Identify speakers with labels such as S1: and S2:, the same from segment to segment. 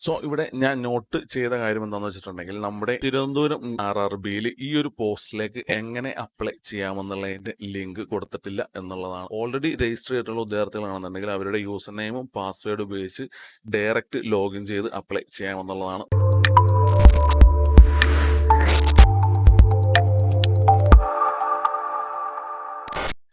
S1: So ഇവിടെ ഞാൻ not ചെയ്ത കാര്യം എന്താണെന്ന് വെച്ചിട്ടുണ്ടെങ്കിൽ നമ്മുടെ തിരുവനന്തപുരം ആർ ആർ ബിയിൽ ഈ ഒരു പോസ്റ്റിലേക്ക് എങ്ങനെ അപ്ലൈ ചെയ്യാമെന്നുള്ളതിന്റെ ലിങ്ക് കൊടുത്തിട്ടില്ല എന്നുള്ളതാണ്. ഓൾറെഡി രജിസ്റ്റർ ചെയ്തിട്ടുള്ള വിദ്യാർത്ഥികളാണെന്നുണ്ടെങ്കിൽ അവരുടെ യൂസർ നെയിമും പാസ്വേഡ് ഉപയോഗിച്ച് ഡയറക്റ്റ് ലോഗിൻ ചെയ്ത് അപ്ലൈ ചെയ്യാമെന്നുള്ളതാണ്.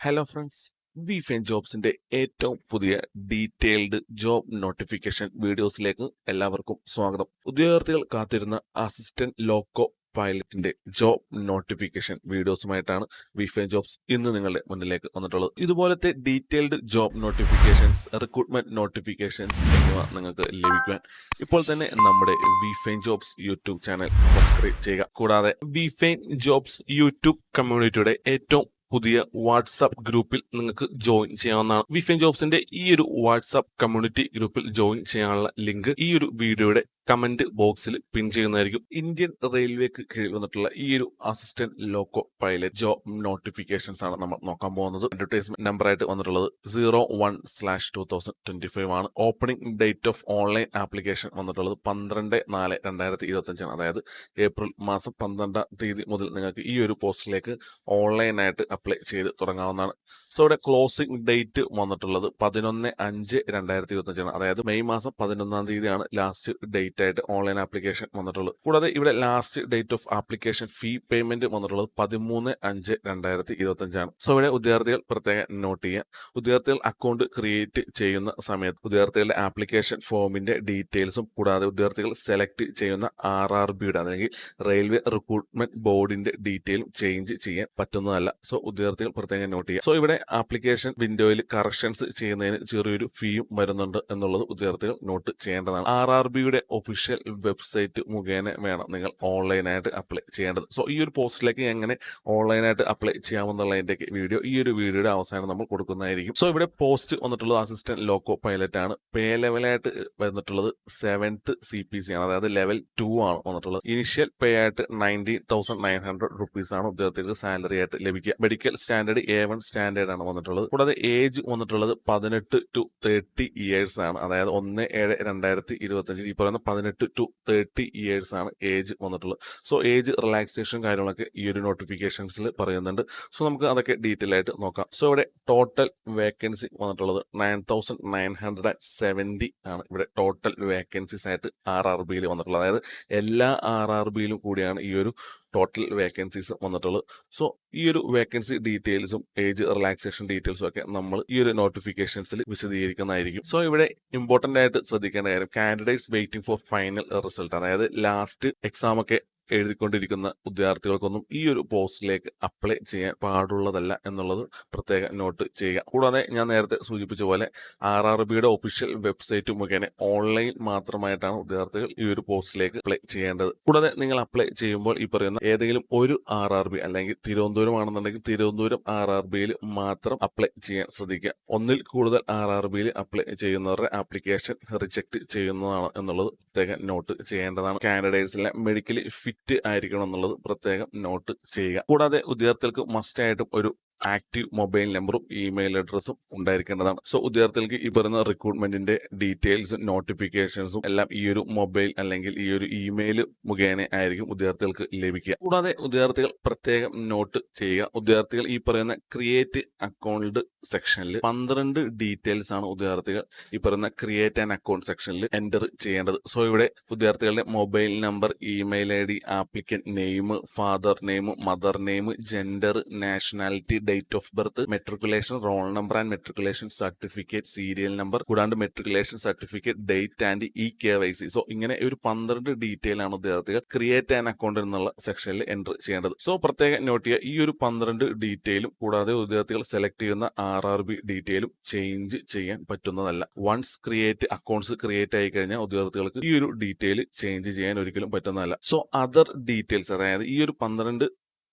S1: ഹലോ ഫ്രണ്ട്സ് വി ഫെൻ ജോബ്സിന്റെ ഏറ്റവും പുതിയ ഡീറ്റെയിൽഡ് ജോബ് നോട്ടിഫിക്കേഷൻ വീഡിയോസിലേക്ക് എല്ലാവർക്കും സ്വാഗതം. ഉദ്യോഗാർത്ഥികൾ കാത്തിരുന്ന അസിസ്റ്റന്റ് ലോക്കോ പൈലറ്റിന്റെ ജോബ് നോട്ടിഫിക്കേഷൻ വീഡിയോസുമായിട്ടാണ് വിഫൈ ജോബ്സ് ഇന്ന് നിങ്ങളുടെ മുന്നിലേക്ക് വന്നിട്ടുള്ളത്. ഇതുപോലത്തെ detailed job notifications recruitment notifications എന്നിവ നിങ്ങൾക്ക് ലഭിക്കുവാൻ ഇപ്പോൾ തന്നെ നമ്മുടെ we fine jobs YouTube channel subscribe ചെയ്യുക. കൂടാതെ വിഫൈൻ ജോബ്സ് യൂട്യൂബ് കമ്മ്യൂണിറ്റിയുടെ ഏറ്റവും പുതിയ വാട്സാപ്പ് ഗ്രൂപ്പിൽ നിങ്ങൾക്ക് ജോയിൻ ചെയ്യാവുന്നതാണ്. വിഫൻ ജോബ്സിന്റെ ഈ ഒരു വാട്സാപ്പ് കമ്മ്യൂണിറ്റി ഗ്രൂപ്പിൽ ജോയിൻ ചെയ്യാനുള്ള ലിങ്ക് ഈ ഒരു വീഡിയോയുടെ കമന്റ് ബോക്സിൽ പിൻ ചെയ്യുന്നതായിരിക്കും. ഇന്ത്യൻ റെയിൽവേക്ക് കീഴിൽ വന്നിട്ടുള്ള ഈ ഒരു assistant loco pilot job notifications ആണ് നമ്മൾ നോക്കാൻ പോകുന്നത്. അഡ്വർടൈസ്മെന്റ് നമ്പർ ആയിട്ട് വന്നിട്ടുള്ളത് zero one slash two thousand twenty five ആണ്. Opening date of online application വന്നിട്ടുള്ളത് പന്ത്രണ്ട് നാല് രണ്ടായിരത്തി ഇരുപത്തി അഞ്ചാണ് അതായത് ഏപ്രിൽ മാസം പന്ത്രണ്ടാം തീയതി മുതൽ നിങ്ങൾക്ക് ഈ ഒരു പോസ്റ്റിലേക്ക് ഓൺലൈനായിട്ട് അപ്ലൈ ചെയ്ത് തുടങ്ങാവുന്നതാണ്. സോ ഇവിടെ ക്ലോസിംഗ് ഡേറ്റ് വന്നിട്ടുള്ളത് പതിനൊന്ന് അഞ്ച് രണ്ടായിരത്തി ഇരുപത്തി അഞ്ചാണ് അതായത് മെയ് മാസം പതിനൊന്നാം തീയതിയാണ് ലാസ്റ്റ് ഡേറ്റ് ആയിട്ട് ഓൺലൈൻ ആപ്ലിക്കേഷൻ വന്നിട്ടുള്ളത് കൂടാതെ ഇവിടെ last date of application fee payment വന്നിട്ടുള്ളത് പതിമൂന്ന് അഞ്ച് രണ്ടായിരത്തി ഇരുപത്തി അഞ്ചാണ് സോ ഇവിടെ വിദ്യാർത്ഥികൾ പ്രത്യേകം നോട്ട് ചെയ്യുക വിദ്യാർത്ഥികൾ അക്കൗണ്ട് ക്രിയേറ്റ് ചെയ്യുന്ന സമയത്ത് വിദ്യാർത്ഥികളുടെ ആപ്ലിക്കേഷൻ ഫോമിന്റെ ഡീറ്റെയിൽസും കൂടാതെ വിദ്യാർത്ഥികൾ സെലക്ട് ചെയ്യുന്ന ആർ ആർ ബിയുടെ അല്ലെങ്കിൽ റെയിൽവേ റിക്രൂട്ട്മെന്റ് ബോർഡിന്റെ ഡീറ്റെയിലും ചേഞ്ച് ചെയ്യാൻ പറ്റുന്നതല്ല. സോ വിദ്യാർത്ഥികൾ പ്രത്യേകം നോട്ട് ചെയ്യുക സോ ഇവിടെ ആപ്ലിക്കേഷൻ വിൻഡോയിൽ കറക്ഷൻസ് ചെയ്യുന്നതിന് ചെറിയൊരു ഫീയും വരുന്നുണ്ട് എന്നുള്ളത് വിദ്യാർത്ഥികൾ നോട്ട് ചെയ്യേണ്ടതാണ്. ആർ ആർ ബിയുടെ ഒഫീഷ്യൽ വെബ്സൈറ്റ് മുഖേന വേണം നിങ്ങൾ ഓൺലൈനായിട്ട് അപ്ലൈ ചെയ്യേണ്ടത്. സോ ഈ ഒരു പോസ്റ്റിലേക്ക് എങ്ങനെ ഓൺലൈനായിട്ട് അപ്ലൈ ചെയ്യാമെന്നുള്ളതിന്റെ വീഡിയോ ഈ ഒരു വീഡിയോയുടെ അവസാനം നമ്മൾ കൊടുക്കുന്നതായിരിക്കും. സോ ഇവിടെ പോസ്റ്റ് വന്നിട്ടുള്ളത് അസിസ്റ്റന്റ് ലോക്കോ പൈലറ്റ് ആണ്. പേ ലെവലായിട്ട് വന്നിട്ടുള്ളത് സെവൻത്ത് സി പി സി ആണ്. അതായത് ലെവൽ ടു ആണ് വന്നിട്ടുള്ളത്. ഇനിഷ്യൽ പേ ആയിട്ട് nineteen thousand nine hundred rupees ആണ് ഉദ്യോഗസ്ഥർക്ക് സാലറി ആയിട്ട് ലഭിക്കുക. Medical standard A one standard ആണ് വന്നിട്ടുള്ളത്. കൂടാതെ ഏജ് വന്നിട്ടുള്ളത് പതിനെട്ട് ടു തേർട്ടി ഇയേഴ്സ് ആണ്. അതായത് ഒന്ന് ഏഴ് രണ്ടായിരത്തി ഇരുപത്തി അഞ്ചിൽ ഈ പറയുന്ന പതിനെട്ട് ടു തേർട്ടി ഇയേഴ്സ് ആണ് ഏജ് വന്നിട്ടുള്ളത്. സോ ഏജ് റിലാക്സേഷൻ കാര്യങ്ങളൊക്കെ ഈ ഒരു നോട്ടിഫിക്കേഷൻസിൽ പറയുന്നുണ്ട്. സോ നമുക്ക് അതൊക്കെ ഡീറ്റെയിൽ ആയിട്ട് നോക്കാം. സോ ഇവിടെ ടോട്ടൽ വേക്കൻസി വന്നിട്ടുള്ളത് nine thousand nine hundred and seventy ആണ്. ഇവിടെ ടോട്ടൽ വേക്കൻസീസ് ആയിട്ട് ആർ ആർ ബിയിൽ വന്നിട്ടുള്ളത്. അതായത് എല്ലാ ആർ ആർ ബിയിലും കൂടിയാണ് ഈ ഒരു ടോട്ടൽ വേക്കൻസീസ് വന്നിട്ടുള്ളത് സോ ഈ ഒരു വേക്കൻസി ഡീറ്റെയിൽസും ഏജ് റിലാക്സേഷൻ ഡീറ്റെയിൽസും ഒക്കെ നമ്മൾ ഈ ഒരു നോട്ടിഫിക്കേഷൻസിൽ വിശദീകരിക്കുന്നതായിരിക്കും. സോ ഇവിടെ ഇമ്പോർട്ടന്റ് ആയിട്ട് ശ്രദ്ധിക്കേണ്ട കാര്യം candidates waiting for final result അതായത് ലാസ്റ്റ് എക്സാം ഒക്കെ എഴുതിക്കൊണ്ടിരിക്കുന്ന വിദ്യാർത്ഥികൾക്കൊന്നും ഈ ഒരു പോസ്റ്റിലേക്ക് അപ്ലൈ ചെയ്യാൻ പാടുള്ളതല്ല എന്നുള്ളത് പ്രത്യേക നോട്ട് ചെയ്യുക. കൂടാതെ ഞാൻ നേരത്തെ സൂചിപ്പിച്ച പോലെ ആർ ആർ ബിയുടെ ഒഫീഷ്യൽ വെബ്സൈറ്റ് മുഖേന ഓൺലൈൻ മാത്രമായിട്ടാണ് വിദ്യാർത്ഥികൾ ഈ ഒരു പോസ്റ്റിലേക്ക് അപ്ലൈ ചെയ്യേണ്ടത്. കൂടാതെ നിങ്ങൾ അപ്ലൈ ചെയ്യുമ്പോൾ ഈ പറയുന്ന ഏതെങ്കിലും ഒരു ആർ ആർ ബി അല്ലെങ്കിൽ തിരുവനന്തപുരം ആണെന്നുണ്ടെങ്കിൽ തിരുവനന്തപുരം ആർ ആർ ബിയിൽ മാത്രം അപ്ലൈ ചെയ്യാൻ ശ്രദ്ധിക്കുക. ഒന്നിൽ കൂടുതൽ ആർ ആർ ബിയിൽ അപ്ലൈ ചെയ്യുന്നവരുടെ ആപ്ലിക്കേഷൻ റിജക്ട് ചെയ്യുന്നതാണ് എന്നുള്ളത് പ്രത്യേകം നോട്ട് ചെയ്യേണ്ടതാണ്. കാൻഡിഡേറ്റ്സിലെ മെഡിക്കലി ഫിറ്റ് ആയിരിക്കണം എന്നുള്ളത് പ്രത്യേകം നോട്ട് ചെയ്യുക. കൂടാതെ ഉദ്യോഗാർത്ഥികൾക്ക് മസ്റ്റായിട്ടും ഒരു ആക്റ്റീവ് മൊബൈൽ നമ്പറും ഇമെയിൽ അഡ്രസ്സും ഉണ്ടായിരിക്കേണ്ടതാണ്. സോ ഉദ്യോഗാർത്ഥികൾക്ക് ഈ പറയുന്ന റിക്രൂട്ട്മെന്റിന്റെ ഡീറ്റെയിൽസും നോട്ടിഫിക്കേഷൻസും എല്ലാം ഈ ഒരു മൊബൈൽ അല്ലെങ്കിൽ ഈ ഒരു ഇമെയിൽ മുഖേന ആയിരിക്കും ഉദ്യോഗാർത്ഥികൾക്ക് ലഭിക്കുക. കൂടാതെ ഉദ്യോഗാർത്ഥികൾ പ്രത്യേകം നോട്ട് ചെയ്യുക. ഉദ്യോഗാർത്ഥികൾ ഈ പറയുന്ന ക്രിയേറ്റ് അക്കൗണ്ട് സെക്ഷനിൽ പന്ത്രണ്ട് ഡീറ്റെയിൽസ് ആണ് ഉദ്യോഗാർത്ഥികൾ ഈ പറയുന്ന ക്രിയേറ്റ് ആൻഡ് അക്കൗണ്ട് സെക്ഷനിൽ എന്റർ ചെയ്യേണ്ടത്. സോ ഇവിടെ ഉദ്യോഗാർത്ഥികളുടെ mobile number email I D applicant name father name mother name gender nationality date of birth matriculation roll number and matriculation certificate serial number കൂടാണ്ട് matriculation certificate date and E K Y C so ഇങ്ങനെ ഒരു പന്ത്രണ്ട് detail ആണ് വിദ്യാർത്ഥികൾ create an account എന്നുള്ള സെക്ഷനിൽ enter ചെയ്യേണ്ടത്. So പ്രത്യേകം നോട്ട് ചെയ്യുക ഈ ഒരു പന്ത്രണ്ട് ഡീറ്റെയിലും കൂടാതെ വിദ്യാർത്ഥികൾ സെലക്ട് ചെയ്യുന്ന ആർ ആർ ബി ഡീറ്റെയിലും ചേഞ്ച് ചെയ്യാൻ പറ്റുന്നതല്ല. വൺസ് ക്രിയേറ്റ് അക്കൗണ്ട്സ് ക്രിയേറ്റ് ആയി കഴിഞ്ഞാൽ വിദ്യാർത്ഥികൾക്ക് ഈ ഒരു ഡീറ്റെയിൽ ചേഞ്ച് ചെയ്യാൻ ഒരിക്കലും പറ്റുന്നതല്ല. സോ അതർ ഡീറ്റെയിൽസ് അതായത് ഈ ഒരു പന്ത്രണ്ട്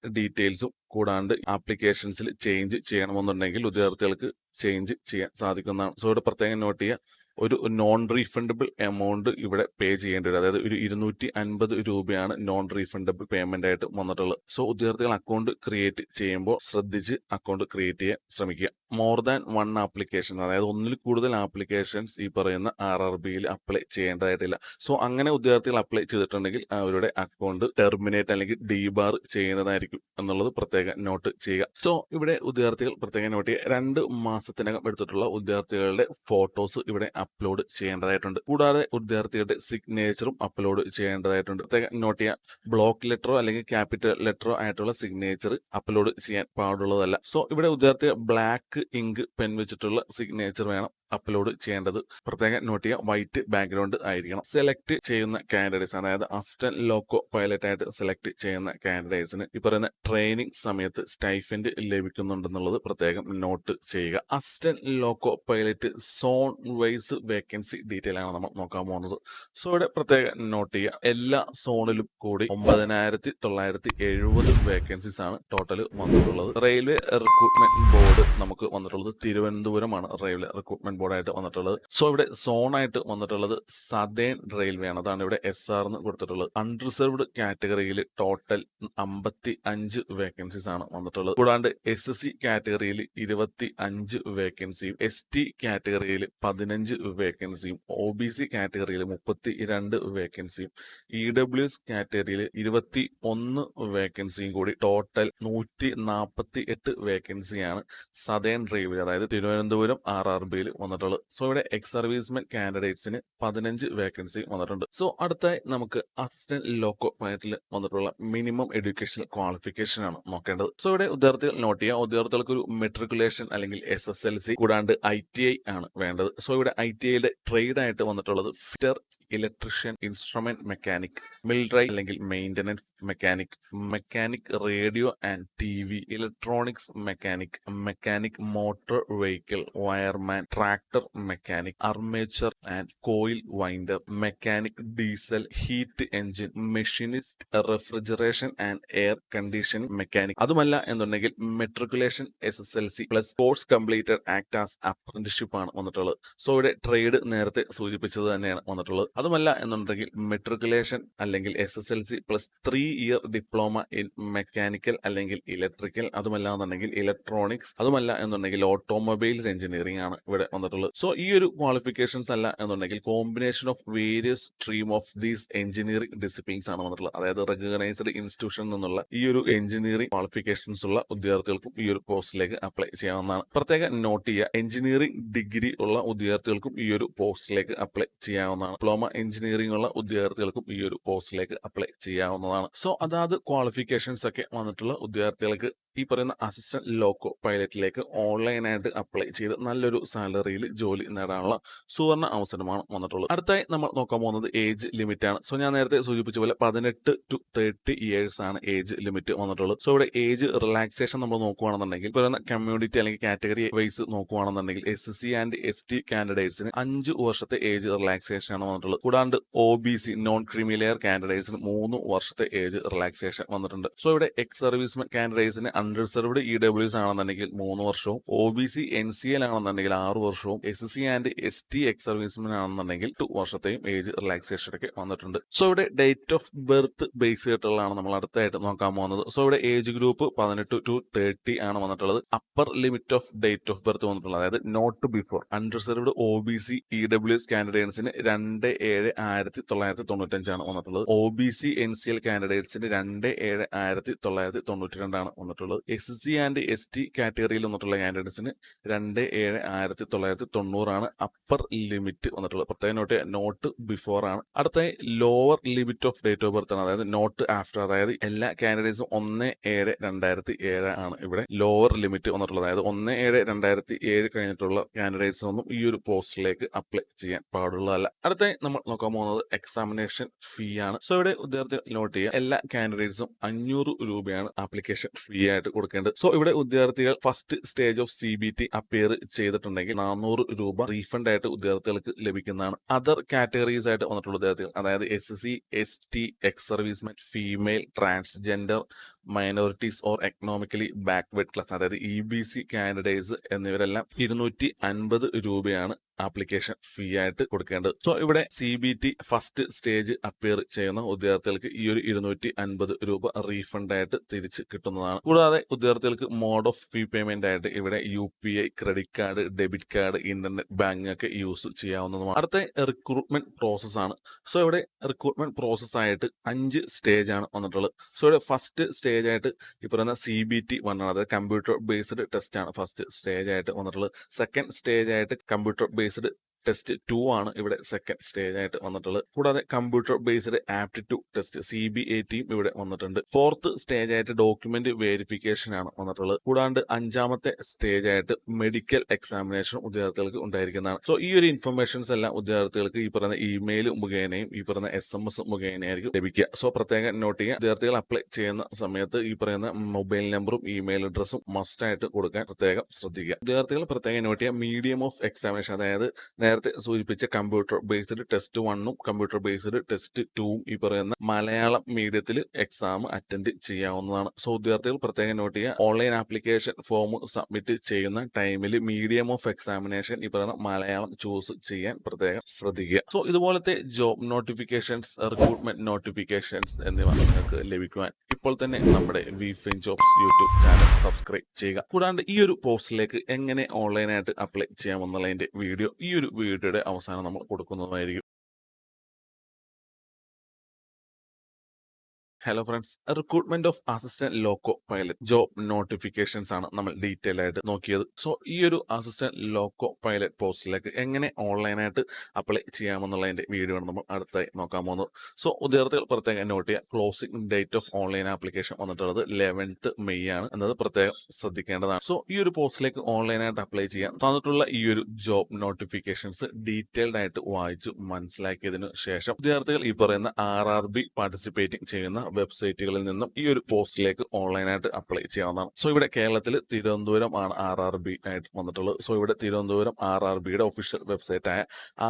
S1: ഡീറ്റെയിൽസും കൂടാണ്ട് ആപ്ലിക്കേഷൻസിൽ ചേഞ്ച് ചെയ്യണമെന്നുണ്ടെങ്കിൽ ഉദ്യോഗാർത്ഥികൾക്ക് ചേഞ്ച് ചെയ്യാൻ സാധിക്കുന്നതാണ്. സോ ഇവിടെ പ്രത്യേകം നോട്ട് ചെയ്യുക. ഒരു നോൺ റീഫണ്ടബിൾ എമൗണ്ട് ഇവിടെ പേ ചെയ്യേണ്ടി വരും. അതായത് ഒരു ഇരുന്നൂറ്റി അൻപത് രൂപയാണ് നോൺ റീഫണ്ടബിൾ പേയ്മെന്റ് ആയിട്ട് വന്നിട്ടുള്ളത്. സോ ഉദ്യോഗാർത്ഥികൾ അക്കൗണ്ട് ക്രിയേറ്റ് ചെയ്യുമ്പോൾ ശ്രദ്ധിച്ച് അക്കൗണ്ട് ക്രിയേറ്റ് ചെയ്യാൻ ശ്രമിക്കുക. മോർ ദാൻ വൺ ആപ്ലിക്കേഷൻ അതായത് ഒന്നിൽ കൂടുതൽ ആപ്ലിക്കേഷൻസ് ഈ പറയുന്ന ആർ ആർ ബിയിൽ അപ്ലൈ ചെയ്യേണ്ടതായിട്ടില്ല. സോ അങ്ങനെ ഉദ്യോഗാർത്ഥികൾ അപ്ലൈ ചെയ്തിട്ടുണ്ടെങ്കിൽ അവരുടെ അക്കൗണ്ട് ടെർമിനേറ്റ് അല്ലെങ്കിൽ ഡീബാർ ചെയ്യുന്നതായിരിക്കും എന്നുള്ളത് പ്രത്യേകം നോട്ട് ചെയ്യുക. സോ ഇവിടെ ഉദ്യോഗാർത്ഥികൾ പ്രത്യേകം നോട്ട് ചെയ്യുക. രണ്ട് മാസത്തിനകം എടുത്തിട്ടുള്ള ഉദ്യോഗാർത്ഥികളുടെ ഫോട്ടോസ് ഇവിടെ അപ്ലോഡ് ചെയ്യേണ്ടതായിട്ടുണ്ട്. കൂടാതെ ഉദ്യോഗാർത്ഥികളുടെ സിഗ്നേച്ചറും അപ്ലോഡ് ചെയ്യേണ്ടതായിട്ടുണ്ട്. പ്രത്യേകം നോട്ട് ചെയ്യുക. ബ്ലോക്ക് ലെറ്ററോ അല്ലെങ്കിൽ ക്യാപിറ്റൽ ലെറ്ററോ ആയിട്ടുള്ള സിഗ്നേച്ചർ അപ്ലോഡ് ചെയ്യാൻ പാടുള്ളതല്ല. സോ ഇവിടെ ഉദ്യോഗാർത്ഥി ബ്ലാക്ക് ഇങ്ക് പെൻ വെച്ചിട്ടുള്ള സിഗ്നേച്ചർ വേണം. അപ്ലോഡ് ചെയ്യേണ്ടത്. പ്രത്യേകം നോട്ട് ചെയ്യുക വൈറ്റ് ബാക്ക്ഗ്രൗണ്ട് ആയിരിക്കണം. സെലക്ട് ചെയ്യുന്ന കാൻഡിഡേറ്റ്സ് അതായത് അസിസ്റ്റന്റ് ലോക്കോ പൈലറ്റ് ആയിട്ട് സെലക്ട് ചെയ്യുന്ന കാൻഡിഡേറ്റ്സിന് ഈ പറയുന്ന ട്രെയിനിങ് സമയത്ത് സ്റ്റൈഫൻഡ് ലഭിക്കുന്നുണ്ടെന്നുള്ളത് പ്രത്യേകം നോട്ട് ചെയ്യുക. Assistant loco pilot zone wise vacancy detail ആണ് നമ്മൾ നോക്കാൻ പോകുന്നത്. സോ ഇവിടെ പ്രത്യേകം നോട്ട് ചെയ്യുക. എല്ലാ സോണിലും കൂടി ഒമ്പതിനായിരത്തി തൊള്ളായിരത്തി എഴുപത് വേക്കൻസീസ് ആണ് ടോട്ടൽ വന്നിട്ടുള്ളത്. റെയിൽവേ റിക്രൂട്ട്മെന്റ് ബോർഡ് നമുക്ക് വന്നിട്ടുള്ളത്. തിരുവനന്തപുരമാണ് റെയിൽവേ റിക്രൂട്ട്മെന്റ് ബോർഡായിട്ട് വന്നിട്ടുള്ളത്. സോ ഇവിടെ സോൺ ആയിട്ട് വന്നിട്ടുള്ളത് സദേൺ റെയിൽവേ ആണ്. അതാണ് ഇവിടെ എസ് ആർ എന്ന് കൊടുത്തിട്ടുള്ളത്. അൺറിസർവ്ഡ് കാറ്റഗറിയിൽ ടോട്ടൽ അമ്പത്തി അഞ്ച് വേക്കൻസീസ് ആണ് വന്നിട്ടുള്ളത്. കൂടാണ്ട് എസ് എസ് സി കാറ്റഗറിയിൽ ഇരുപത്തി അഞ്ച് വേക്കൻസിയും എസ് ടി കാറ്റഗറിയിൽ പതിനഞ്ച് വേക്കൻസിയും ഒ ബി സി കാറ്റഗറിയിൽ മുപ്പത്തി രണ്ട് വേക്കൻസിയും ഇ ഡബ്ല്യു എസ് കാറ്റഗറിയിൽ ഇരുപത്തി ഒന്ന് വേക്കൻസിയും കൂടി ടോട്ടൽ നൂറ്റി നാൽപ്പത്തി എട്ട് വേക്കൻസിയാണ് സദേൺ റെയിൽവേ അതായത് തിരുവനന്തപുരം ആർ ആർ ബിയിൽ വന്നിട്ടുള്ളത് സോ ഇവിടെ എക്സ് സർവീസ്മെൻ കാൻഡിഡേറ്റ്സിന് പതിനഞ്ച് വേക്കൻസി വന്നിട്ടുണ്ട്. സോ അടുത്തായി നമുക്ക് അസിസ്റ്റന്റ് ലോക്കോ പൈലറ്റിൽ വന്നിട്ടുള്ള മിനിമം എഡ്യൂക്കേഷൻ ക്വാളിഫിക്കേഷൻ ആണ് നോക്കേണ്ടത്. സോ ഇവിടെ ഉദ്യോഗാർത്ഥികൾ നോട്ട് ചെയ്യുക ഉദ്യോഗാർത്ഥികൾക്ക് ഒരു മെട്രിക്കുലേഷൻ അല്ലെങ്കിൽ എസ് എസ് എൽ സി കൂടാണ്ട് ഐ ടി ഐ ആണ് വേണ്ടത്. സോ ഇവിടെ ഐ ടി ഐയുടെ ട്രേഡ് ആയിട്ട് വന്നിട്ടുള്ളത് fitter electrician instrument mechanic millwright അല്ലെങ്കിൽ maintenance mechanic mechanic radio and T V electronics mechanic mechanic motor vehicle wireman tractor mechanic armature and coil winder mechanic diesel heat engine machinist refrigeration and air condition mechanic അതുമല്ല എന്നുണ്ടെങ്കിൽ matriculation S S L C plus course completed act as apprenticeship ആണ് വന്നിട്ടുള്ളത്. So ഇവിടെ trade നേരത്തെ സൂചിപ്പിച്ചത് തന്നെയാണ് വന്നിട്ടുള്ളത്. അതുമല്ല എന്നുണ്ടെങ്കിൽ മെട്രിക്കുലേഷൻ അല്ലെങ്കിൽ S S L C plus three year diploma in mechanical അല്ലെങ്കിൽ ഇലക്ട്രിക്കൽ അതുമല്ല എന്നുണ്ടെങ്കിൽ ഇലക്ട്രോണിക്സ് അതുമല്ല എന്നുണ്ടെങ്കിൽ ഓട്ടോമൊബൈൽസ് എഞ്ചിനീയറിംഗ് ആണ് ഇവിടെ വന്നിട്ടുള്ളത്. സോ ഈ ഒരു ക്വാളിഫിക്കേഷൻസ് അല്ല എന്നുണ്ടെങ്കിൽ combination of various stream of these engineering disciplines ആണ് വന്നിട്ടുള്ളത്. അതായത് റെക്കഗ്നൈസ്ഡ് ഇൻസ്റ്റിറ്റ്യൂഷൻ നിന്നുള്ള ഈ ഒരു എഞ്ചിനീയറിംഗ് ക്വാളിഫിക്കേഷൻസ് ഉള്ള ഉദ്യോഗാർത്ഥികൾക്കും ഈ ഒരു പോസ്റ്റിലേക്ക് അപ്ലൈ ചെയ്യാവുന്നതാണ്. പ്രത്യേക നോട്ട് ചെയ്യുക എഞ്ചിനീയറിംഗ് ഡിഗ്രി ഉള്ള ഉദ്യോഗാർത്ഥികൾക്കും ഈ ഒരു പോസ്റ്റിലേക്ക് അപ്ലൈ ചെയ്യാവുന്നതാണ്. ഡിപ്ലോമ എഞ്ചിനീയറിംഗ് ഉള്ള ഉദ്യോഗാർത്ഥികൾക്കും ഈ ഒരു പോസ്റ്റിലേക്ക് അപ്ലൈ ചെയ്യാവുന്നതാണ്. സോ അതാത് ക്വാളിഫിക്കേഷൻസ് ഒക്കെ വന്നിട്ടുള്ള ഉദ്യോഗാർത്ഥികൾക്ക് ഈ പറയുന്ന അസിസ്റ്റന്റ് ലോക്കോ പൈലറ്റിലേക്ക് ഓൺലൈനായിട്ട് അപ്ലൈ ചെയ്ത് നല്ലൊരു സാലറിയിൽ ജോലി നേടാനുള്ള സുവർണ അവസരമാണ് വന്നിട്ടുള്ളത്. അടുത്തായി നമ്മൾ നോക്കാൻ പോകുന്നത് ഏജ് ലിമിറ്റ് ആണ്. സോ ഞാൻ നേരത്തെ സൂചിപ്പിച്ച പോലെ പതിനെട്ട് ടു തേർട്ടി ഇയേഴ്സ് ആണ് ഏജ് ലിമിറ്റ് വന്നിട്ടുള്ളത്. സോ ഇവിടെ ഏജ് റിലാക്സേഷൻ നമ്മൾ നോക്കുകയാണെന്നുണ്ടെങ്കിൽ പറയുന്ന കമ്മ്യൂണിറ്റി അല്ലെങ്കിൽ കാറ്റഗറി വൈസ് നോക്കുകയാണെന്നുണ്ടെങ്കിൽ S C and S T കാൻഡിഡേറ്റ്സിന് അഞ്ച് വർഷത്തെ ഏജ് റിലാക്സേഷൻ ആണ് വന്നിട്ടുള്ളത്. കൂടാണ്ട് O B C non creamy layer കാൻഡിഡേറ്റ്സിന് മൂന്ന് വർഷത്തെ ഏജ് റിലാക്സേഷൻ വന്നിട്ടുണ്ട്. സോ ഇവിടെ എക്സ് സർവീസ്മെൻ കാൻഡിഡേറ്റ്സിന് അൺറിസർവ്ഡ് ഇ ഡബ്ല്യൂസ് ആണെന്നുണ്ടെങ്കിൽ മൂന്ന് വർഷവും O B C N C L ആണെന്നുണ്ടെങ്കിൽ ആറ് വർഷവും S C and S T ex servicemen ആണെന്നുണ്ടെങ്കിൽ ടു വർഷത്തെയും ഏജ് റിലാക്സേഷൻ ഒക്കെ വന്നിട്ടുണ്ട്. സോ ഇവിടെ ഡേറ്റ് ഓഫ് ബർത്ത് ബേസ് ചെയ്തിട്ടുള്ളതാണ് നമ്മൾ അടുത്തായിട്ട് നോക്കാൻ പോകുന്നത്. സോ ഇവിടെ ഏജ് ഗ്രൂപ്പ് പതിനെട്ട് ടു തേർട്ടി ആണ് വന്നിട്ടുള്ളത്. Upper limit of date of birth വന്നിട്ടുള്ളത്. അതായത് not before unreserved O B C E W S കാൻഡിഡേറ്റ്സിന് രണ്ട് ഏഴ് ആയിരത്തി തൊള്ളായിരത്തി തൊണ്ണൂറ്റഞ്ചാണ് വന്നിട്ടുള്ളത്. O B C N C L കാൻഡിഡേറ്റ്സിന് രണ്ട് ഏഴ് ആയിരത്തി തൊള്ളായിരത്തി തൊണ്ണൂറ്റി രണ്ടാണ് വന്നിട്ടുള്ളത്. S C and S T കാറ്റഗറിയിൽ വന്നിട്ടുള്ള കാൻഡിഡേറ്റ്സിന് രണ്ട് ഏഴ് ആയിരത്തി തൊള്ളായിരത്തി തൊണ്ണൂറാണ് അപ്പർ ലിമിറ്റ് വന്നിട്ടുള്ളത്. പ്രത്യേക നോട്ട് നോട്ട് ബിഫോർ ആണ്. അടുത്തായി lower limit of date of birth ആണ്. അതായത് നോട്ട് ആഫ്റ്റർ അതായത് എല്ലാ കാൻഡിഡേറ്റ്സും ഒന്ന് ഏഴ് രണ്ടായിരത്തി ഏഴ് ആണ് ഇവിടെ ലോവർ ലിമിറ്റ് വന്നിട്ടുള്ളത്. അതായത് ഒന്ന് ഏഴ് രണ്ടായിരത്തി ഏഴ് കഴിഞ്ഞിട്ടുള്ള കാൻഡിഡേറ്റ്സ് ഒന്നും ഈ ഒരു പോസ്റ്റിലേക്ക് അപ്ലൈ ചെയ്യാൻ പാടുള്ളതല്ല. അടുത്തായി നമ്മൾ നോക്കാൻ പോകുന്നത് എക്സാമിനേഷൻ ഫീ ആണ്. സോ ഇവിടെ ഉദ്യോഗാർത്ഥി നോട്ട് ചെയ്യുക എല്ലാ കാൻഡിഡേറ്റ്സും അഞ്ഞൂറ് രൂപയാണ് ആപ്ലിക്കേഷൻ ഫീ ആയിട്ട് കൊടുക്കേണ്ടത്. സോ ഇവിടെ വിദ്യാർത്ഥികൾ first stage of C B T appear ചെയ്തിട്ടുണ്ടെങ്കിൽ നാനൂറ് രൂപ റീഫണ്ട് ആയിട്ട് വിദ്യാർത്ഥികൾക്ക് ലഭിക്കുന്നതാണ്. അതർ കാറ്റഗറീസ് ആയിട്ട് വന്നിട്ടുള്ള വിദ്യാർത്ഥികൾ അതായത് S C S T ex servicemen female transgender minorities or economically backward class അതായത് ഇ ബി സി കാൻഡിഡേറ്റ്സ് എന്നിവരെല്ലാം ഇരുന്നൂറ്റി അൻപത് രൂപയാണ് ആപ്ലിക്കേഷൻ ഫീ ആയിട്ട് കൊടുക്കേണ്ടത്. സോ ഇവിടെ C B T first stage appear ചെയ്യുന്ന ഉദ്യോഗാർത്ഥികൾക്ക് ഈ ഒരു ഇരുന്നൂറ്റി അൻപത് രൂപ റീഫണ്ട് ആയിട്ട് തിരിച്ച് കിട്ടുന്നതാണ്. കൂടാതെ ഉദ്യോഗാർത്ഥികൾക്ക് മോഡ് ഓഫ് ഫീ പേയ്മെന്റ് ആയിട്ട് ഇവിടെ U P I credit card debit card internet banking ഒക്കെ യൂസ് ചെയ്യാവുന്നതുമാണ്. അടുത്ത റിക്രൂട്ട്മെന്റ് പ്രോസസ് ആണ്. സോ ഇവിടെ റിക്രൂട്ട്മെന്റ് പ്രോസസ് ആയിട്ട് അഞ്ച് സ്റ്റേജ് ആണ് വന്നിട്ടുള്ളത്. സോ ഇവിടെ ഫസ്റ്റ് സ്റ്റേജ് ആയിട്ട് ഈ പറയുന്ന സി ബി ടി വൺ ആണ് അതായത് കമ്പ്യൂട്ടർ ബേസ്ഡ് ടെസ്റ്റ് ആണ് ഫസ്റ്റ് സ്റ്റേജ് ആയിട്ട് വന്നിട്ടുള്ളത്. സെക്കൻഡ് സ്റ്റേജ് ആയിട്ട് കമ്പ്യൂട്ടർ ബേസ്ഡ് ടെസ്റ്റ് ടു ആണ് ഇവിടെ സെക്കൻഡ് സ്റ്റേജ് ആയിട്ട് വന്നിട്ടുള്ളത്. കൂടാതെ computer based aptitude test C B A ടിയും ഇവിടെ വന്നിട്ടുണ്ട്. ഫോർത്ത് സ്റ്റേജ് ആയിട്ട് ഡോക്യുമെന്റ് വെരിഫിക്കേഷൻ ആണ് വന്നിട്ടുള്ളത്. കൂടാണ്ട് അഞ്ചാമത്തെ സ്റ്റേജ് ആയിട്ട് മെഡിക്കൽ എക്സാമിനേഷൻ ഉദ്യോഗാർത്ഥികൾക്ക് ഉണ്ടായിരിക്കുന്നതാണ്. സോ ഈ ഒരു ഇൻഫർമേഷൻസ് എല്ലാം ഉദ്യോഗാർത്ഥികൾക്ക് ഈ പറയുന്ന ഇമെയിൽ മുഖേനയും ഈ പറയുന്ന എസ് എം എസ് മുഖേനയായിരിക്കും ലഭിക്കുക. സോ പ്രത്യേകം നോട്ട് ചെയ്യുക. വിദ്യാർത്ഥികൾ അപ്ലൈ ചെയ്യുന്ന സമയത്ത് ഈ പറയുന്ന മൊബൈൽ നമ്പറും ഇമെയിൽ അഡ്രസ്സും മസ്റ്റ് ആയിട്ട് കൊടുക്കാൻ പ്രത്യേകം ശ്രദ്ധിക്കുക. വിദ്യാർത്ഥികൾ പ്രത്യേകം നോട്ട് ചെയ്യുക. മീഡിയം ഓഫ് എക്സാമിനേഷൻ അതായത് നേരത്തെ സൂചിപ്പിച്ച കമ്പ്യൂട്ടർ ബേസ്ഡ് ടെസ്റ്റ് വണ്ണും കമ്പ്യൂട്ടർ ബേസ്ഡ് ടെസ്റ്റ് ടൂവും ഈ പറയുന്ന മലയാളം മീഡിയത്തിൽ എക്സാം അറ്റൻഡ് ചെയ്യാവുന്നതാണ്. സോ വിദ്യാർത്ഥികൾ പ്രത്യേകം നോട്ട് ചെയ്യുക. ഓൺലൈൻ ആപ്ലിക്കേഷൻ ഫോം സബ്മിറ്റ് ചെയ്യുന്ന ടൈമിൽ മീഡിയം ഓഫ് എക്സാമിനേഷൻ ഈ പറയുന്ന മലയാളം ചൂസ് ചെയ്യാൻ പ്രത്യേകം ശ്രദ്ധിക്കുക. സോ ഇതുപോലത്തെ ജോബ് നോട്ടിഫിക്കേഷൻസ് റിക്രൂട്ട്മെന്റ് നോട്ടിഫിക്കേഷൻസ് എന്നിവ നിങ്ങൾക്ക് ലഭിക്കുവാൻ ഇപ്പോൾ തന്നെ നമ്മുടെ V Fin Jobs YouTube channel subscribe ചെയ്യുക. കൂടാണ്ട് ഈ ഒരു പോസ്റ്റിലേക്ക് എങ്ങനെ ഓൺലൈനായിട്ട് അപ്ലൈ ചെയ്യാമെന്നുള്ളതിന്റെ വീഡിയോ ഈ ഒരു വീഡിയോയുടെ അവസാനം നമ്മൾ കൊടുക്കുന്നതായിരിക്കും. Hello friends recruitment of assistant loco pilot job notifications ആണ് നമ്മൾ ഡീറ്റെയിൽ ആയിട്ട് നോക്കിയത്. സോ ഈ ഒരു അസിസ്റ്റന്റ് ലോക്കോ പൈലറ്റ് പോസ്റ്റിലേക്ക് എങ്ങനെ ഓൺലൈനായിട്ട് അപ്ലൈ ചെയ്യാമെന്നുള്ളതിന്റെ വീഡിയോ ആണ് നമ്മൾ അടുത്തായി നോക്കാൻ പോകുന്നത്. സോ ഉദ്യോഗാർത്ഥികൾ പ്രത്യേകം നോട്ട് ചെയ്യുക. Closing date of online application വന്നിട്ടുള്ളത് ലെവൻത്ത് മെയ് ആണ് എന്നത് പ്രത്യേകം ശ്രദ്ധിക്കേണ്ടതാണ്. സോ ഈ ഒരു പോസ്റ്റിലേക്ക് ഓൺലൈനായിട്ട് അപ്ലൈ ചെയ്യാൻ തന്നിട്ടുള്ള ഈ ഒരു ജോബ് നോട്ടിഫിക്കേഷൻസ് ഡീറ്റെയിൽഡ് ആയിട്ട് വായിച്ചു മനസ്സിലാക്കിയതിനു ശേഷം വിദ്യാർത്ഥികൾ ഈ പറയുന്ന ആർ ആർ ബി പാർട്ടിസിപ്പേറ്റിംഗ് ചെയ്യുന്ന വെബ്സൈറ്റുകളിൽ നിന്നും ഈ ഒരു പോസ്റ്റിലേക്ക് ഓൺലൈനായിട്ട് അപ്ലൈ ചെയ്യാവുന്നതാണ്. സോ ഇവിടെ കേരളത്തിൽ തിരുവനന്തപുരം ആണ് ആർ ആർ ബി ആയിട്ട് വന്നിട്ടുള്ളത്. സോ ഇവിടെ തിരുവനന്തപുരം ആർ ആർ ബിയുടെ ഒഫീഷ്യൽ വെബ്സൈറ്റ് ആയ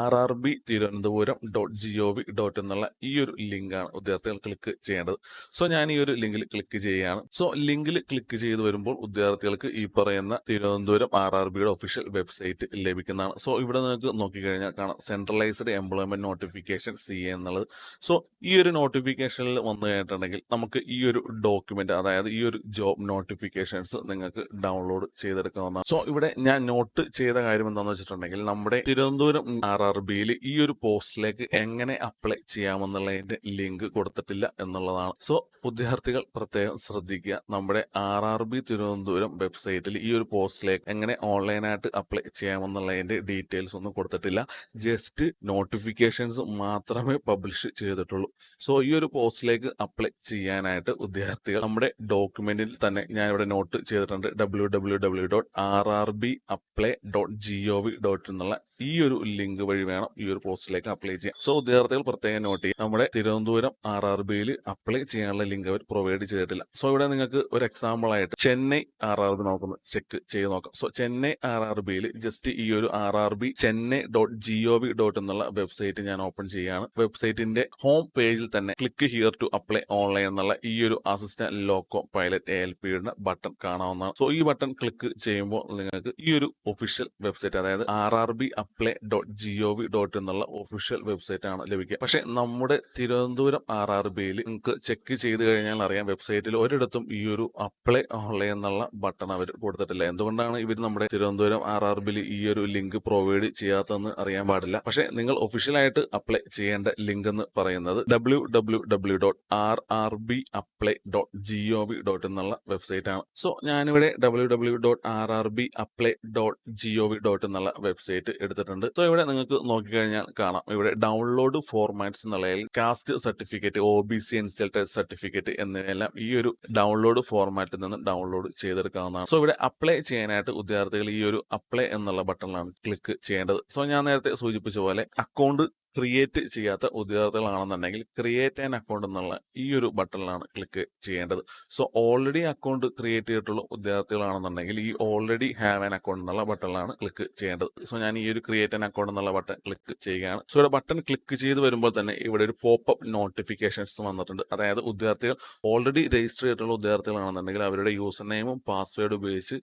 S1: R R B Thiruvananthapuram dot G O V dot എന്നുള്ള ഈ ഒരു ലിങ്കാണ് വിദ്യാർത്ഥികൾ ക്ലിക്ക് ചെയ്യേണ്ടത്. സോ ഞാൻ ഈ ഒരു ലിങ്കിൽ ക്ലിക്ക് ചെയ്യുകയാണ്. സോ ലിങ്കിൽ ക്ലിക്ക് ചെയ്ത് വരുമ്പോൾ വിദ്യാർത്ഥികൾക്ക് ഈ പറയുന്ന തിരുവനന്തപുരം ആർ ആർ ബിയുടെ ഒഫീഷ്യൽ വെബ്സൈറ്റ് ലഭിക്കുന്നതാണ്. സോ ഇവിടെ നിങ്ങൾക്ക് നോക്കിക്കഴിഞ്ഞാൽ കാണാം സെൻട്രലൈസ്ഡ് എംപ്ലോയ്മെന്റ് നോട്ടിഫിക്കേഷൻ സി എന്നുള്ളത്. സോ ഈ ഒരു നോട്ടിഫിക്കേഷനിൽ വന്നു കഴിഞ്ഞിട്ടുണ്ടെങ്കിൽ നമുക്ക് ഈ ഒരു ഡോക്യുമെന്റ് അതായത് ഈ ഒരു ജോബ് നോട്ടിഫിക്കേഷൻസ് നിങ്ങൾക്ക് ഡൗൺലോഡ് ചെയ്തെടുക്കാവുന്നതാണ്. സോ ഇവിടെ ഞാൻ നോട്ട് ചെയ്ത കാര്യം എന്താണെന്ന് വെച്ചിട്ടുണ്ടെങ്കിൽ നമ്മുടെ തിരുവനന്തപുരം ആർ ആർ ബിയിൽ ഈ ഒരു പോസ്റ്റിലേക്ക് എങ്ങനെ അപ്ലൈ ചെയ്യാമെന്നുള്ളതിന്റെ ലിങ്ക് കൊടുത്തിട്ടില്ല എന്നുള്ളതാണ്. സോ വിദ്യാർത്ഥികൾ പ്രത്യേകം ശ്രദ്ധിക്കുക. നമ്മുടെ ആർ ആർ ബി തിരുവനന്തപുരം വെബ്സൈറ്റിൽ ഈ ഒരു പോസ്റ്റിലേക്ക് എങ്ങനെ ഓൺലൈനായിട്ട് അപ്ലൈ ചെയ്യാമെന്നുള്ളതിന്റെ ഡീറ്റെയിൽസ് ഒന്നും കൊടുത്തിട്ടില്ല. ജസ്റ്റ് നോട്ടിഫിക്കേഷൻസ് മാത്രമേ പബ്ലിഷ് ചെയ്തിട്ടുള്ളൂ. സോ ഈ ഒരു പോസ്റ്റിലേക്ക് അപ്ലൈ ചെയ്യാനായിട്ട് വിദ്യാർത്ഥികൾ നമ്മുടെ ഡോക്യുമെന്റിൽ തന്നെ ഞാൻ ഇവിടെ നോട്ട് ചെയ്തിട്ടുണ്ട് W W W dot R R B apply dot G O V dot എന്നുള്ള ഈ ഒരു ലിങ്ക് വഴി വേണം ഈ ഒരു പോസ്റ്റിലേക്ക് അപ്ലൈ ചെയ്യാൻ. സോ വിദ്യാർത്ഥികൾ പ്രത്യേകം നോട്ട് ചെയ്യുക നമ്മുടെ തിരുവനന്തപുരം ആർ ആർ ബിയിൽ അപ്ലൈ ചെയ്യാനുള്ള ലിങ്ക് അവർ പ്രൊവൈഡ് ചെയ്തിട്ടില്ല. സോ ഇവിടെ നിങ്ങൾക്ക് ഒരു എക്സാമ്പിൾ ആയിട്ട് ചെന്നൈ ആർ ആർ ബി നോക്കുന്നു. ചെക്ക് ചെയ്ത് നോക്കാം. സോ ചെന്നൈ ആർ ആർ ബിയിൽ ജസ്റ്റ് ഈ ഒരു R R B Chennai dot G O V dot എന്നുള്ള വെബ്സൈറ്റ് ഞാൻ ഓപ്പൺ ചെയ്യുകയാണ്. വെബ്സൈറ്റിന്റെ ഹോം പേജിൽ തന്നെ click here to apply online എന്നുള്ള ഈ ഒരു assistant loco pilot A L പിയുടെ ബട്ടൺ കാണാവുന്നതാണ്. സോ ഈ ബട്ടൺ ക്ലിക്ക് ചെയ്യുമ്പോൾ നിങ്ങൾക്ക് ഈ ഒരു ഒഫീഷ്യൽ വെബ്സൈറ്റ് അതായത് R R B apply dot G O V dot എന്നുള്ള ഒഫീഷ്യൽ വെബ്സൈറ്റ് ആണ് ലഭിക്കുക. പക്ഷെ നമ്മുടെ തിരുവനന്തപുരം ആർ ആർ ബിയിൽ നിങ്ങൾക്ക് ചെക്ക് ചെയ്ത് കഴിഞ്ഞാൽ അറിയാം വെബ്സൈറ്റിൽ ഒരിടത്തും ഈ ഒരു അപ്ലൈ ഓൺലൈൻ എന്നുള്ള ബട്ടൺ അവർ കൊടുത്തിട്ടില്ല. എന്തുകൊണ്ടാണ് ഇവർ നമ്മുടെ തിരുവനന്തപുരം ആർ ആർ ബിയിൽ ഈ ഒരു ലിങ്ക് പ്രൊവൈഡ് ചെയ്യാത്തതെന്ന് അറിയാൻ പാടില്ല? പക്ഷെ നിങ്ങൾ ഒഫീഷ്യലായിട്ട് അപ്ലൈ ചെയ്യേണ്ട ലിങ്ക് എന്ന് പറയുന്നത് W W W dot R R B apply dot G O V dot എന്നുള്ള വെബ്സൈറ്റ് ആണ്. സോ ഞാനിവിടെ W W dot R R B apply dot G O V dot എന്നുള്ള വെബ്സൈറ്റ് എടുത്തിട്ടുണ്ട് സോ ഇവിടെ നിങ്ങൾക്ക് നോക്കിക്കഴിഞ്ഞാൽ കാണാം. ഇവിടെ ഡൗൺലോഡ് ഫോർമാറ്റ്സ് എന്നുള്ളതിൽ caste certificate O B C ഇൻസ്റ്റൽട്ട് certificate എന്നിവയെല്ലാം ഈ ഒരു ഡൗൺലോഡ് ഫോർമാറ്റിൽ നിന്ന് ഡൗൺലോഡ് ചെയ്തെടുക്കാവുന്നതാണ്. സോ ഇവിടെ അപ്ലൈ ചെയ്യാനായിട്ട് വിദ്യാർത്ഥികൾ ഈ ഒരു അപ്ലൈ എന്നുള്ള ബട്ടണിലാണ് ക്ലിക്ക് ചെയ്യേണ്ടത്. സോ ഞാൻ നേരത്തെ സൂചിപ്പിച്ച പോലെ അക്കൗണ്ട് ക്രിയേറ്റ് ചെയ്യാത്ത ഉദ്യോഗാർത്ഥികളാണെന്നുണ്ടെങ്കിൽ ക്രിയേറ്റ് ആൻ അക്കൗണ്ട് എന്നുള്ള ഈ ഒരു ബട്ടണിലാണ് ക്ലിക്ക് ചെയ്യേണ്ടത്. സോ ഓൾറെഡി അക്കൗണ്ട് ക്രിയേറ്റ് ചെയ്തിട്ടുള്ള ഉദ്യോഗാർത്ഥികളാണെന്നുണ്ടെങ്കിൽ ഈ ഓൾറെഡി ഹാവ് ആൻ അക്കൗണ്ട് എന്നുള്ള ബട്ടണിലാണ് ക്ലിക്ക് ചെയ്യേണ്ടത്. സോ ഞാൻ ഈ ഒരു ക്രിയേറ്റ് ആൻ അക്കൗണ്ട് എന്നുള്ള ബട്ടൺ ക്ലിക്ക് ചെയ്യുകയാണ്. സോ ഇവിടെ ബട്ടൺ ക്ലിക്ക് ചെയ്ത് വരുമ്പോൾ തന്നെ ഇവിടെ ഒരു പോപ്പ് അപ്പ് നോട്ടിഫിക്കേഷൻസ് വന്നിട്ടുണ്ട്. അതായത് ഉദ്യോഗാർത്ഥികൾ ഓൾറെഡി രജിസ്റ്റർ ചെയ്തിട്ടുള്ള ഉദ്യോഗാർത്ഥികളാണെന്നുണ്ടെങ്കിൽ അവരുടെ യൂസർ നെയിമും പാസ്വേഡും ഉപയോഗിച്ച്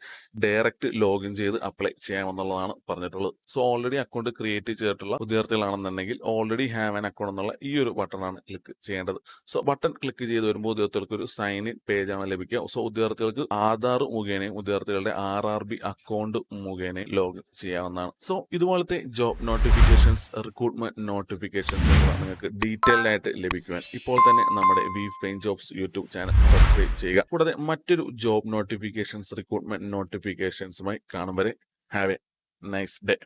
S1: ഡയറക്റ്റ് ലോഗിൻ ചെയ്ത് അപ്ലൈ ചെയ്യാമെന്നുള്ളതാണ് പറഞ്ഞിട്ടുള്ളത്. സോ ഓൾറെഡി അക്കൗണ്ട് ക്രിയേറ്റ് ചെയ്തിട്ടുള്ള ഉദ്യോഗാർത്ഥികളാണെന്നുണ്ടെങ്കിൽ ഓൾറെഡി ഹാവ് ആൻ അക്കൗണ്ട് എന്നുള്ള ഈ ഒരു ബട്ടണാണ് ക്ലിക്ക് ചെയ്യേണ്ടത്. സോ ബട്ടൺ ക്ലിക്ക് ചെയ്ത് വരുമ്പോൾ ഉദ്യോഗസ്ഥർക്ക് ഒരു സൈൻ ഇൻ പേജ് ആണ് ലഭിക്കുക. സോ ഉദ്യോഗാർത്ഥികൾക്ക് ആധാർ മുഖേനയും ഉദ്യോഗാർത്ഥികളുടെ ആർ ആർ ബി അക്കൗണ്ട് മുഖേനയും ലോഗിൻ ചെയ്യാവുന്നതാണ്. സോ ഇതുപോലത്തെ ജോബ് നോട്ടിഫിക്കേഷൻസ് റിക്രൂട്ട്മെന്റ് നോട്ടിഫിക്കേഷൻസ് നിങ്ങൾക്ക് ഡീറ്റെയിൽഡ് ആയിട്ട് ലഭിക്കുവാൻ ഇപ്പോൾ തന്നെ നമ്മുടെ we fine jobs YouTube channel subscribe ചെയ്യുക. കൂടാതെ മറ്റൊരു ജോബ് നോട്ടിഫിക്കേഷൻസ് റിക്രൂട്ട്മെന്റ് നോട്ടിഫിക്കേഷൻസുമായി കാണും വരെ. Have A nice day